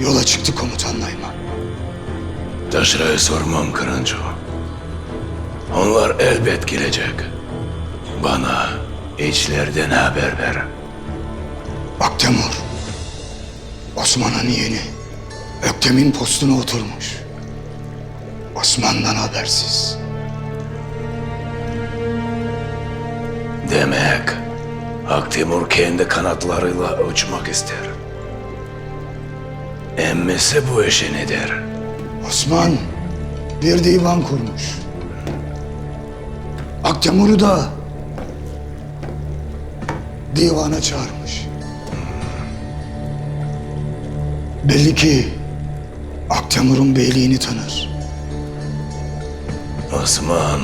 Yola çıktı komutan Nayman. Taşra'ya sormam Kırancı. Onlar elbet gelecek. Bana içlerden haber ver. Aktemur. Osman'ın yeğeni. Öktem'in postuna oturmuş. Osman'dan habersiz. Demek Aktimur kendi kanatlarıyla uçmak ister. Emmisi bu işi nedir? Osman bir divan kurmuş. Aktemur'u da divana çağırmış. Belli ki Aktemur'un beyliğini tanır. Osman,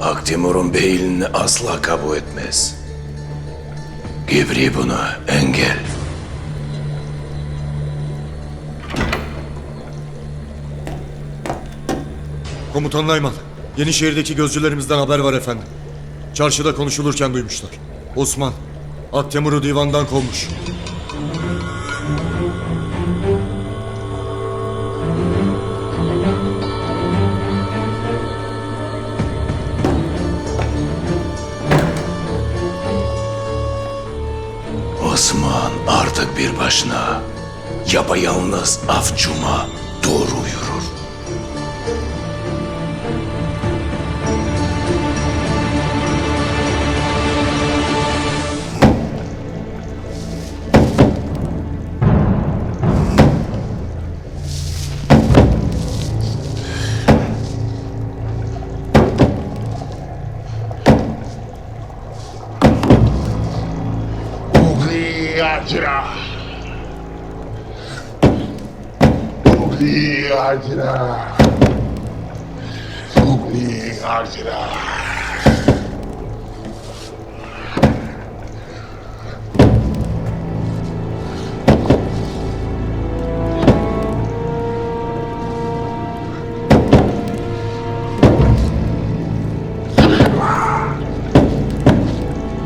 Aktimur'un beyliğini asla kabul etmez. Gibri bunu engel. Komutan Nayman, Yenişehir'deki gözcülerimizden haber var efendim. Çarşıda konuşulurken duymuşlar. Osman, Aktemur'u divandan kovmuş. Artık bir başına. Yapayalnız avcuma doğru Vajra. Holy Vajra. Holy Vajra.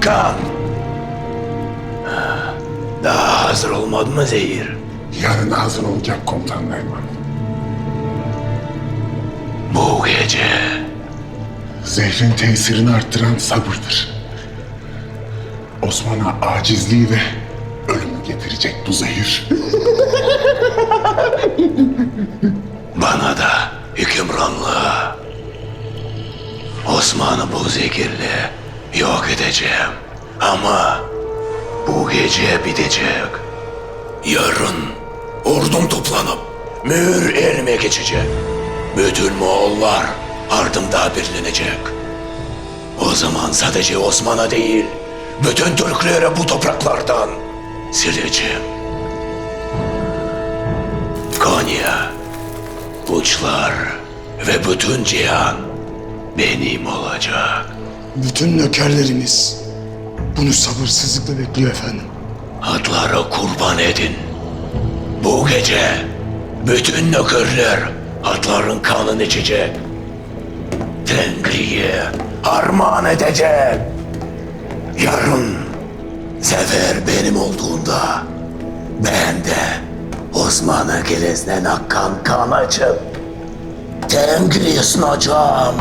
God. Hazır olmadı mı zehir? Yarın hazır olacak komutan Neyman. Bu gece Zehrin tesirini arttıran sabırdır. Osman'a acizliği ve ölümü getirecek bu zehir. bana da hükümranlığı. Osman'ı bu zehirle yok edeceğim. Ama bu gece bitecek. Yarın ordum toplanıp mühür elime geçecek. Bütün Moğollar ardımda birlenecek. O zaman sadece Osman'a değil, bütün Türklere bu topraklardan sileceğim. Konya, uçlar ve bütün cihan benim olacak. Bütün nökerlerimiz bunu sabırsızlıkla bekliyor efendim. Atlara kurban edin. Bu gece bütün nökerler atların kanını içecek. Tengri'ye armağan edecek. Yarın sefer benim olduğunda ben de Osman'ı gelesinen akkan kan açıp Tengri'ye sunacağım.